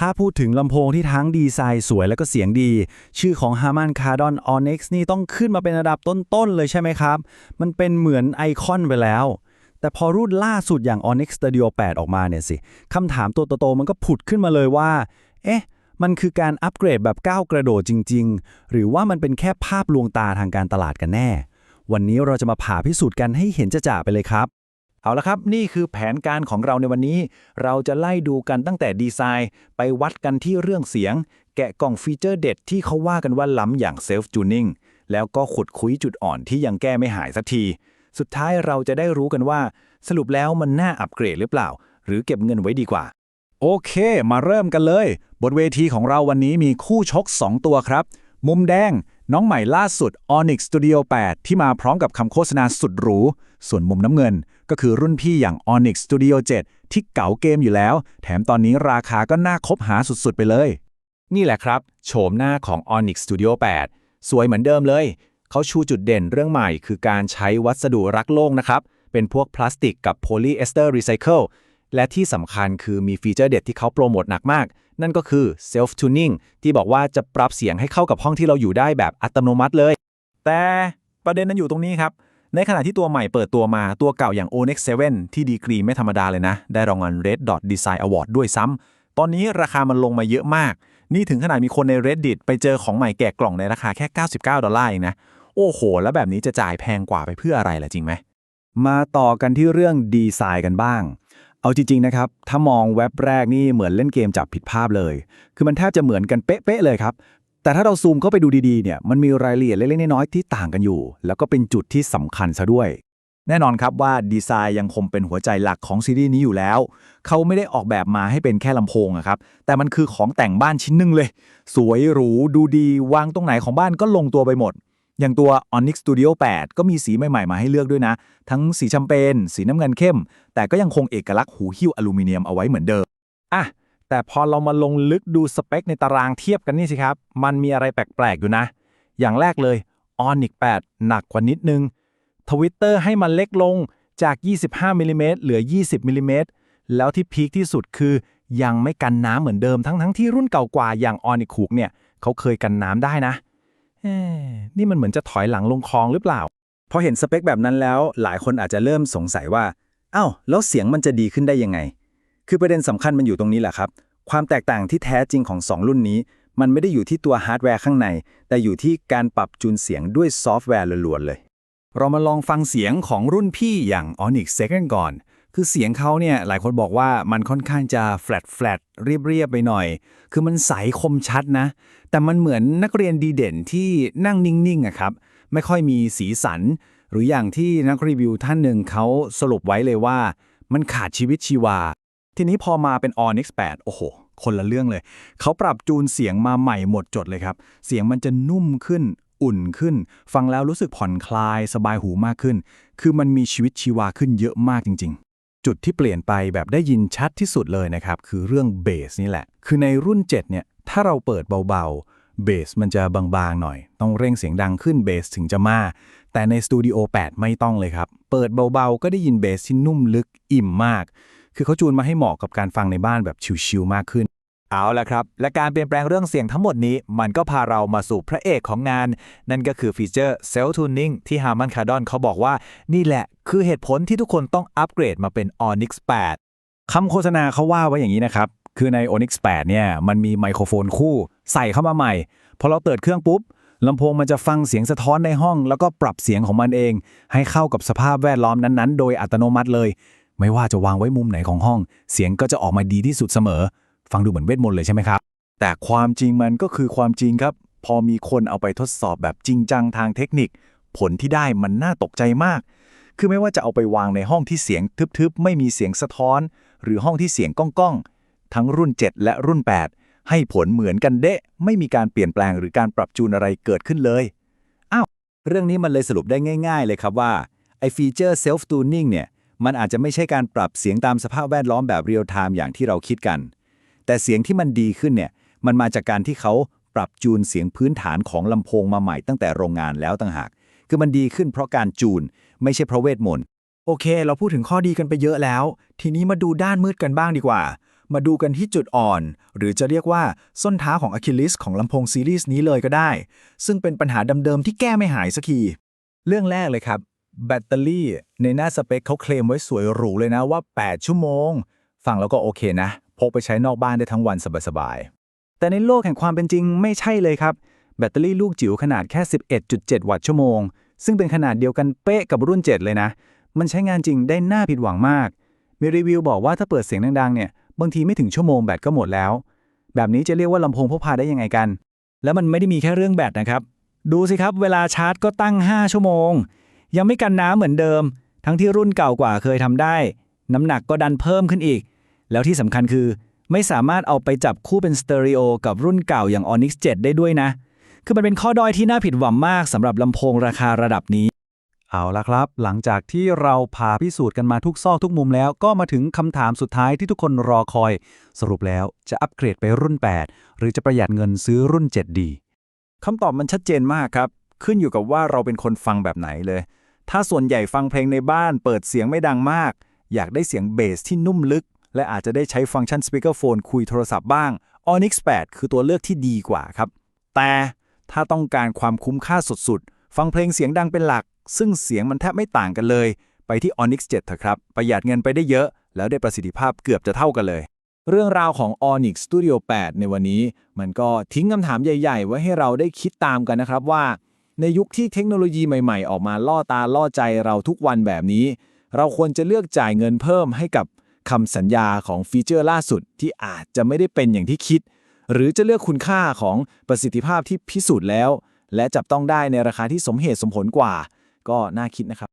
ถ้าพูดถึงลำโพงที่ทั้งดีไซน์สวยแล้วก็เสียงดี ชื่อของ Harman Kardon Onyx นี่ต้องขึ้นมาเป็นระดับต้น ๆ เลยใช่ไหมครับ มันเป็นเหมือนไอคอนไปแล้ว แต่พอรุ่นล่าสุดอย่าง Onyx Studio 8 ออกมาเนี่ยสิคำถามตัวโตๆมันก็ผุดขึ้นมาเลยว่า เอ๊ะ มันคือการอัปเกรดแบบก้าวกระโดดจริง ๆ หรือว่ามันเป็นแค่ภาพลวงตาทางการตลาดกันแน่ วันนี้เราจะมาผ่าพิสูจน์กันให้เห็นจะจ่าไปเลยครับ เอาละครับ นี่คือแผนการของเราในวันนี้ เราจะไล่ดูกันตั้งแต่ดีไซน์ ไปวัดกันที่เรื่องเสียง แกะกล่องฟีเจอร์เด็ดที่เขาว่ากันว่าล้ำอย่างเซลฟ์จูนิ่งแล้วก็ขุดคุยจุดอ่อนที่ยังแก้ไม่หายสักที สุดท้ายเราจะได้รู้กันว่า สรุปแล้วมันน่าอัปเกรดหรือเปล่า หรือเก็บเงินไว้ดีกว่า โอเค มาเริ่มกันเลย บนเวทีของเราวันนี้มีคู่ชก 2 ตัวครับ มุมแดง น้องใหม่ล่าสุด Onyx Studio 8 ที่มาพร้อมกับคำโฆษณาสุดหรู ส่วนมุมน้ำเงิน ก็คือรุ่นพี่อย่าง Onyx Studio 7 ที่เก๋าเกมอยู่แล้ว แถมตอนนี้ราคาก็น่าคบหาสุดๆไปเลย นี่แหละครับ โฉมหน้าของ Onyx Studio 8 สวยเหมือนเดิมเลย เขาชูจุดเด่นเรื่องใหม่ คือการใช้วัสดุรักโลกนะครับ เป็นพวกพลาสติกกับโพลีเอสเตอร์รีไซเคิลและที่สำคัญคือมีฟีเจอร์เด็ดที่เขาโปรโมทหนักมาก นั่นก็คือ Self Tuning ที่บอกว่าจะปรับเสียงให้เข้ากับห้องที่เราอยู่ได้แบบอัตโนมัติเลย แต่ประเด็นนั้นอยู่ตรงนี้ครับ ในขณะที่ตัวใหม่เปิดตัวมาตัวเก่าอย่าง Onyx 7 ที่ดีกรีไม่ธรรมดาเลยนะ ได้รางวัล Red Dot Design Award ด้วยซ้ำตอนนี้ราคามันลงมาเยอะมาก นี่ถึงขนาดมีคนใน Reddit ไปเจอของใหม่แกะกล่องในราคาแค่ 99 ดอลลาร์เองนะโอ้โห แล้วแบบนี้จะจ่ายแพงกว่าไปเพื่ออะไรล่ะจริงไหมมาต่อกันที่เรื่องดีไซน์กันบ้าง เอาจริงๆนะครับ ถ้ามองเว็บแรกนี่เหมือนเล่นเกมจับผิดภาพเลย คือมันแทบจะเหมือนกันเป๊ะๆเลยครับ แต่ถ้าเราซูมเข้าไปดูดีๆเนี่ย มันมีรายละเอียดเล็กๆน้อยๆที่ต่างกันอยู่ แล้วก็เป็นจุดที่สำคัญซะด้วย แน่นอนครับว่าดีไซน์ยังคงเป็นหัวใจหลักของซีรีส์นี้อยู่แล้ว เขาไม่ได้ออกแบบมาให้เป็นแค่ลำโพงอะครับ แต่มันคือของแต่งบ้านชิ้นหนึ่งเลย สวยหรูดูดีวางตรงไหนของบ้านก็ลงตัวไปหมด อย่างตัว Onyx Studio 8 ก็มีสีใหม่ๆ มาให้เลือกด้วยนะ ทั้งสีแชมเปญสีน้ำเงินเข้ม แต่ก็ยังคงเอกลักษณ์หูหิ้วอลูมิเนียมเอาไว้เหมือนเดิมอะแต่พอเรามาลงลึกดูสเปคในตารางเทียบกันนี่สิครับ มันมีอะไรแปลกๆอยู่นะ อย่างแรกเลย Onyx 8 หนักกว่านิดนึงทวิตเตอร์ให้มันเล็กลงจาก 25มิลลิเมตรเหลือ 20มิลลิเมตรแล้วที่พีคที่สุดคือยังไม่กันน้ำเหมือนเดิมทั้งทั้งๆที่รุ่นเก่ากว่าอย่าง Onyx คูกเนี่ยเขาเคยกันน้ำได้นะ เอ๊ะนี่มันเหมือนจะถอยหลังลงคลองหรือเปล่า พอเห็นสเปคแบบนั้นแล้ว หลายคนอาจจะเริ่มสงสัยว่าอ้าวแล้วเสียงมันจะดีขึ้นได้ยังไง คือประเด็นสำคัญมันอยู่ตรงนี้แหละครับ ความแตกต่างที่แท้จริงของ 2 รุ่นนี้ มันไม่ได้อยู่ที่ตัวฮาร์ดแวร์ข้างใน แต่อยู่ที่การปรับจูนเสียงด้วยซอฟต์แวร์ล้วนๆเลย เรามาลองฟังเสียงของรุ่นพี่อย่าง Onyx Second ก่อน คือเสียงเขาเนี่ยหลายคนบอกว่ามันค่อนข้างจะ flat flat เรียบๆไปหน่อย คือมันใสคมชัดนะ แต่มันเหมือนนักเรียนดีเด่นที่นั่งนิ่งๆอะครับ ไม่ค่อยมีสีสัน หรืออย่างที่นักรีวิวท่านหนึ่งเขาสรุปไว้เลยว่า มันขาดชีวิตชีวา ทีนี้พอมาเป็น Onyx 8 โอ้โห คนละเรื่องเลย เขาปรับจูนเสียงมาใหม่หมดจดเลยครับ เสียงมันจะนุ่มขึ้นอุ่นขึ้น ฟังแล้วรู้สึกผ่อนคลาย สบายหูมากขึ้น คือมันมีชีวิตชีวาขึ้นเยอะมากจริง ๆ จุดที่เปลี่ยนไปแบบได้ยินชัดที่สุดเลยนะครับ คือเรื่องเบสนี่แหละ คือในรุ่น 7 เนี่ย ถ้าเราเปิดเบาๆ เบสมันจะบางๆหน่อย ต้องเร่งเสียงดังขึ้นเบสถึงจะมา แต่ในสตูดิโอ8 ไม่ต้องเลยครับ เปิดเบาๆ ก็ได้ยินเบสที่นุ่มลึกอิ่มมาก คือเขาจูนมาให้เหมาะกับการฟังในบ้านแบบชิลๆมากขึ้น เอาละครับ และการเปลี่ยนแปลงเรื่องเสียงทั้งหมดนี้ มันก็พาเรามาสู่พระเอกของงาน นั่นก็คือฟีเจอร์ Self Tuning ที่ Harman Kardon เขาบอกว่า นี่แหละ คือเหตุผลที่ทุกคนต้องอัปเกรดมาเป็น Onyx 8 คำโฆษณาเขาว่าไว้อย่างนี้นะครับ คือใน Onyx 8 เนี่ย มันมีไมโครโฟนคู่ ใส่เข้ามาใหม่ พอเราเปิดเครื่องปุ๊บลำโพงมันจะฟังเสียงสะท้อนในห้อง แล้วก็ปรับเสียงของมันเอง ให้เข้ากับสภาพแวดล้อมนั้นๆ โดยอัตโนมัติเลย ไม่ว่าจะวางไว้มุมไหนของห้อง เสียงก็จะออกมาดีที่สุดเสมอ ฟังดูเหมือนเวทมนต์เลยใช่ไหมครับ แต่ความจริงมันก็คือความจริงครับ พอมีคนเอาไปทดสอบแบบจริงจังทางเทคนิค ผลที่ได้มันน่าตกใจมาก คือไม่ว่าจะเอาไปวางในห้องที่เสียงทึบๆ ไม่มีเสียงสะท้อน หรือห้องที่เสียงก้องๆ ทั้งรุ่น 7 และรุ่น 8 ให้ผลเหมือนกันเดะ ไม่มีการเปลี่ยนแปลงหรือการปรับจูนอะไรเกิดขึ้นเลยเรื่องนี้มันเลยสรุปได้ง่าย ๆ เลยครับว่าไอ้ฟีเจอร์ self tuning เนี่ย มันอาจจะไม่ใช่การปรับเสียงตามสภาพแวดล้อมแบบเรียลไทม์อย่างที่เราคิดกัน แต่เสียงที่มันดีขึ้นเนี่ยมันมาจากการที่เขาปรับจูนเสียงพื้นฐานของลำโพงมาใหม่ตั้งแต่โรงงานแล้วต่างหาก คือมันดีขึ้นเพราะการจูน ไม่ใช่เพราะเวทมนต์ โอเค เราพูดถึงข้อดีกันไปเยอะแล้ว ทีนี้มาดูด้านมืดกันบ้างดีกว่า มาดูกันที่จุดอ่อน หรือจะเรียกว่าส้นเท้าของอะคิลิสของลำโพงซีรีส์นี้เลยก็ได้ ซึ่งเป็นปัญหาเดิมๆที่แก้ไม่หายสักที เรื่องแรกเลยครับ แบตเตอรี่ ในหน้าสเปคเขาเคลมไว้สวยหรูเลยนะว่า 8 ชั่วโมง ฟังแล้วก็โอเคนะ พกไปใช้นอกบ้านได้ทั้งวันสบายแต่ในโลกแห่งความเป็นจริงไม่ใช่เลยครับ แบตเตอรี่ลูกจิ๋วขนาดแค่ 11.7 วัตต์ชั่วโมง ซึ่งเป็นขนาดเดียวกันเป๊ะกับรุ่น 7 เลยนะ มันใช้งานจริงได้น่าผิดหวังมาก มีรีวิวบอกว่าถ้าเปิดเสียงดังๆ เนี่ย บางทีไม่ถึงชั่วโมงแบตก็หมดแล้ว แบบนี้จะเรียกว่าลำโพงพกพาได้ยังไงกัน แล้วมันไม่ได้มีแค่เรื่องแบตนะครับ ดูสิครับ เวลาชาร์จก็ตั้ง 5 ชั่วโมง ยังไม่กันน้ำเหมือนเดิม ทั้งที่รุ่นเก่ากว่าเคยทำได้ น้ำหนักก็ดันเพิ่มขึ้นอีก แล้วที่สำคัญคือ ไม่สามารถเอาไปจับคู่เป็นสเตอริโอกับรุ่นเก่าอย่าง Onyx 7 ได้ด้วยนะ คือมันเป็นข้อด้อยที่น่าผิดหวังมากสำหรับลำโพงราคาระดับนี้ เอาละครับ หลังจากที่เราพาพิสูจน์กันมาทุกซอกทุกมุมแล้ว ก็มาถึงคำถามสุดท้ายที่ทุกคนรอคอย สรุปแล้วจะอัปเกรดไปรุ่น 8 หรือจะประหยัดเงินซื้อรุ่น 7 ดีๆคำตอบมันชัดเจนมากครับ ขึ้นอยู่กับว่าเราเป็นคนฟังแบบไหนเลย ถ้าส่วนใหญ่ฟังเพลงในบ้าน เปิดเสียงไม่ดังมาก อยากได้เสียงเบสที่นุ่มลึก และอาจจะได้ใช้ฟังก์ชันสปีกเกอร์โฟนคุยโทรศัพท์บ้าง Onyx 8 คือตัวเลือกที่ดีกว่าครับ แต่ถ้าต้องการความคุ้มค่าสุดๆ ฟังเพลงเสียงดังเป็นหลัก ซึ่งเสียงมันแทบไม่ต่างกันเลย ไปที่ Onyx 7เถอะครับ ประหยัดเงินไปได้เยอะ แล้วได้ประสิทธิภาพเกือบจะเท่ากันเลย เรื่องราวของ Onyx Studio 8 ในวันนี้ มันก็ทิ้งคำถามใหญ่ ๆ ไว้ให้เราได้คิดตามกันนะครับว่า ในยุคที่เทคโนโลยีใหม่ ๆ ออกมาล่อตาล่อใจเราทุกวันแบบนี้ เราควรจะเลือกจ่ายเงินเพิ่มให้กับ คำสัญญาของฟีเจอร์ล่าสุดที่อาจจะไม่ได้เป็นอย่างที่คิด หรือจะเลือกคุณค่าของประสิทธิภาพที่พิสูจน์แล้ว และจับต้องได้ในราคาที่สมเหตุสมผลกว่า ก็น่าคิดนะครับ